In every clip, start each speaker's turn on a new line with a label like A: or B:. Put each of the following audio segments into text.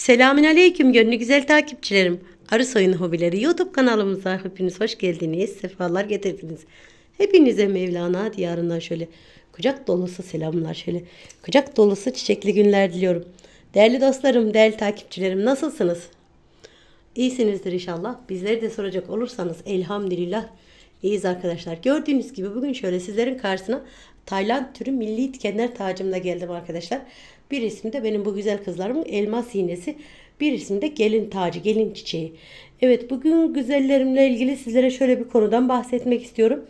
A: Selamün Aleyküm gönlü güzel takipçilerim. Arı Soyun Hobileri YouTube kanalımıza hepiniz hoş geldiniz. Sefalar getirdiniz. Hepinize Mevlana diyarından şöyle kucak dolusu selamlar. Şöyle kucak dolusu çiçekli günler diliyorum. Değerli dostlarım, değerli takipçilerim nasılsınız? İyisinizdir inşallah. Bizleri de soracak olursanız elhamdülillah iyiyiz arkadaşlar. Gördüğünüz gibi bugün şöyle sizlerin karşısına Tayland türü milli dikenler tacımla geldim arkadaşlar. Bir ismi de benim bu güzel kızlarımın elmas iğnesi. Bir ismi de gelin tacı, gelin çiçeği. Evet bugün güzellerimle ilgili sizlere şöyle bir konudan bahsetmek istiyorum.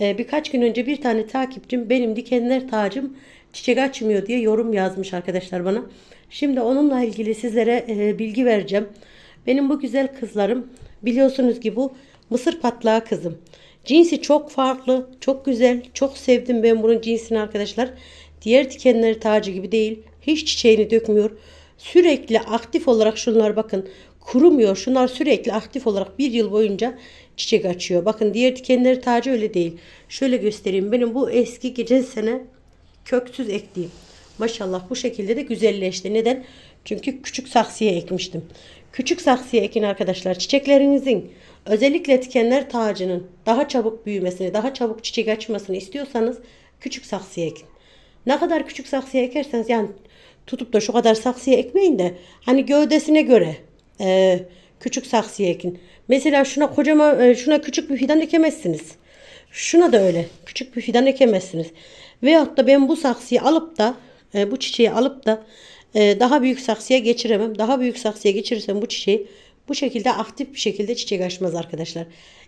A: Ee, birkaç gün önce bir tane takipçim benim dikenler tacım çiçek açmıyor diye yorum yazmış arkadaşlar bana. Şimdi onunla ilgili sizlere e, bilgi vereceğim. Benim bu güzel kızlarım biliyorsunuz ki bu mısır patlağı kızım. Cinsi çok farklı, çok güzel, çok sevdim ben bunun cinsini arkadaşlar. Diğer dikenleri tacı gibi değil. Hiç çiçeğini dökmüyor. Sürekli aktif olarak şunlar bakın kurumuyor. Şunlar sürekli aktif olarak bir yıl boyunca çiçek açıyor. Bakın diğer dikenleri tacı öyle değil. Şöyle göstereyim. Benim bu eski geçen sene köksüz ektiğim. Maşallah bu şekilde de güzelleşti. Neden? Çünkü küçük saksıya ekmiştim. Küçük saksıya ekin arkadaşlar. Çiçeklerinizin özellikle dikenler tacının daha çabuk büyümesini, daha çabuk çiçek açmasını istiyorsanız küçük saksıya ekin. Ne kadar küçük saksıya ekerseniz yani tutup da şu kadar saksıya ekmeyin de hani gövdesine göre e, küçük saksıya ekin. Mesela şuna kocaman e, şuna küçük bir fidan ekemezsiniz. Şuna da öyle küçük bir fidan ekemezsiniz. Veyahut da ben bu saksıyı alıp da e, bu çiçeği alıp da e, daha büyük saksıya geçiremem. Daha büyük saksıya geçirirsem bu çiçeği bu şekilde aktif bir şekilde çiçek açmaz arkadaşlar.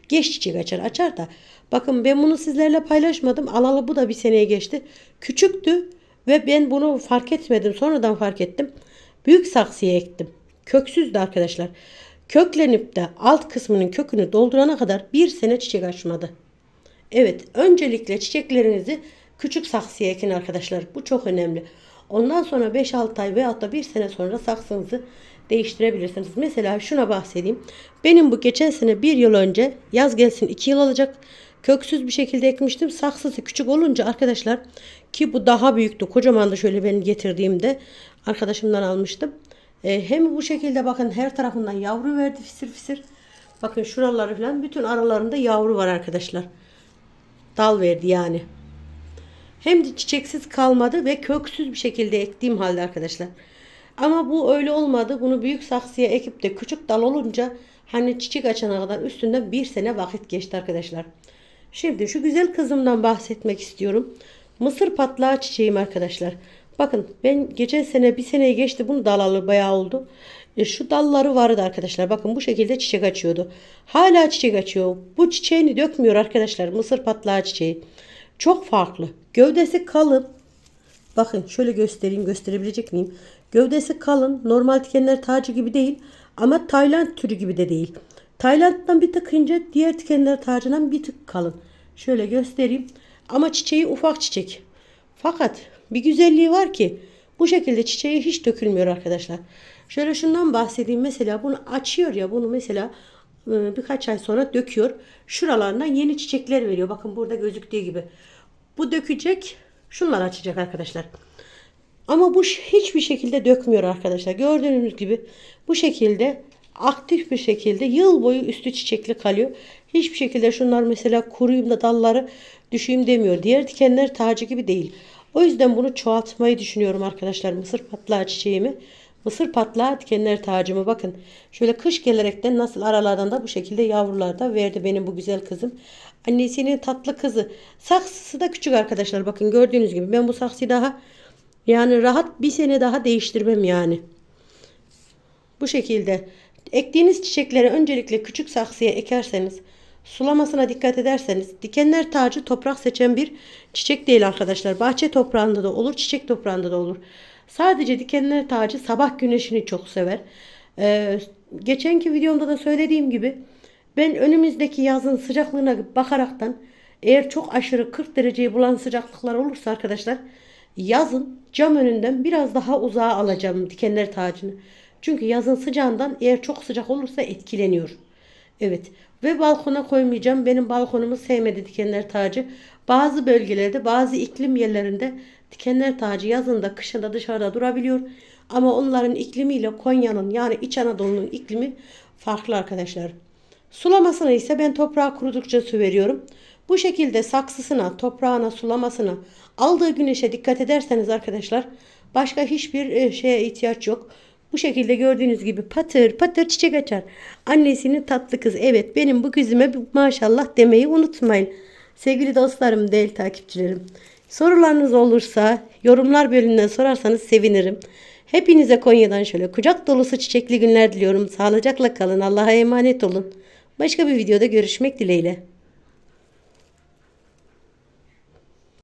A: Geç çiçek açar. Açar da. Bakın ben bunu sizlerle paylaşmadım. Alalı bu da bir seneye geçti. Küçüktü ve ben bunu fark etmedim. Sonradan fark ettim. Büyük saksıya ektim. Köksüzdü arkadaşlar. Köklenip de alt kısmının kökünü doldurana kadar bir sene çiçek açmadı. Evet, öncelikle çiçeklerinizi küçük saksıya ekin arkadaşlar. Bu çok önemli. Ondan sonra 5-6 ay veyahut da bir sene sonra saksınızı değiştirebilirsiniz. Mesela şuna bahsedeyim. Benim bu geçen sene bir yıl önce yaz gelsin 2 yıl olacak. Köksüz bir şekilde ekmiştim. Saksısı küçük olunca arkadaşlar ki bu daha büyüktü. Kocamandı şöyle ben getirdiğimde arkadaşımdan almıştım. Ee, hem bu şekilde bakın her tarafından yavru verdi fisir fisir. Bakın şuraları falan bütün aralarında yavru var arkadaşlar. Dal verdi yani. Hem de çiçeksiz kalmadı ve köksüz bir şekilde ektiğim halde arkadaşlar. Ama bu öyle olmadı. Bunu büyük saksıya ekip de küçük dal olunca hani çiçek açana kadar üstünden bir sene vakit geçti arkadaşlar. Şimdi şu güzel kızımdan bahsetmek istiyorum. Mısır patlağı çiçeğim arkadaşlar. Bakın ben geçen sene bir seneye geçti bunu dalalı bayağı oldu. E, şu dalları vardı arkadaşlar. Bakın bu şekilde çiçek açıyordu. Hala çiçek açıyor. Bu çiçeğini dökmüyor arkadaşlar. Mısır patlağı çiçeği. Çok farklı. Gövdesi kalın. Bakın şöyle göstereyim. Gösterebilecek miyim? Gövdesi kalın. Normal dikenler tacı gibi değil. Ama Tayland türü gibi de değil. Tayland'dan bir tık ince. Diğer dikenler tacından bir tık kalın. Şöyle göstereyim. Ama çiçeği ufak çiçek. Fakat bir güzelliği var ki bu şekilde çiçeği hiç dökülmüyor arkadaşlar. Şöyle şundan bahsedeyim. Mesela bunu açıyor ya bunu mesela e, birkaç ay sonra döküyor. Şuralarından yeni çiçekler veriyor. Bakın burada gözüktüğü gibi. Bu dökecek. Şunlar açacak arkadaşlar. Ama bu hiçbir şekilde dökmüyor arkadaşlar. Gördüğünüz gibi bu şekilde aktif bir şekilde yıl boyu üstü çiçekli kalıyor. Hiçbir şekilde şunlar mesela kuruyum da dalları düşeyim demiyor. Diğer dikenler tacı gibi değil. O yüzden bunu çoğaltmayı düşünüyorum arkadaşlar. Mısır patlağı çiçeğimi. Mısır patlağı dikenler tacımı bakın. Şöyle kış gelerekten nasıl aralardan da bu şekilde yavrular da verdi benim bu güzel kızım. Annesinin tatlı kızı. Saksısı da küçük arkadaşlar. Bakın gördüğünüz gibi ben bu saksıyı daha yani rahat bir sene daha değiştirmem yani. Bu şekilde ektiğiniz çiçekleri öncelikle küçük saksıya ekerseniz sulamasına dikkat ederseniz dikenler tacı toprak seçen bir çiçek değil arkadaşlar. Bahçe toprağında da olur, çiçek toprağında da olur. Sadece dikenler tacı sabah güneşini çok sever. Ee, geçenki videomda da söylediğim gibi ben önümüzdeki yazın sıcaklığına bakaraktan eğer çok aşırı 40 dereceyi bulan sıcaklıklar olursa arkadaşlar yazın cam önünden biraz daha uzağa alacağım dikenler tacını. Çünkü yazın sıcağından eğer çok sıcak olursa etkileniyor. Evet ve balkona koymayacağım. Benim balkonumu sevmedi dikenler tacı. Bazı bölgelerde bazı iklim yerlerinde dikenler tacı yazında kışında dışarıda durabiliyor. Ama onların iklimiyle Konya'nın yani İç Anadolu'nun iklimi farklı arkadaşlar. Sulamasına ise ben toprağı kurudukça su veriyorum. Bu şekilde saksısına, toprağına, sulamasına, aldığı güneşe dikkat ederseniz arkadaşlar başka hiçbir e, şeye ihtiyaç yok. Bu şekilde gördüğünüz gibi patır patır çiçek açar. Annesinin tatlı kız. Evet benim bu kızıma maşallah demeyi unutmayın. Sevgili dostlarım, değil takipçilerim. Sorularınız olursa yorumlar bölümünden sorarsanız sevinirim. Hepinize Konya'dan şöyle kucak dolusu çiçekli günler diliyorum. Sağlıcakla kalın. Allah'a emanet olun. Başka bir videoda görüşmek dileğiyle.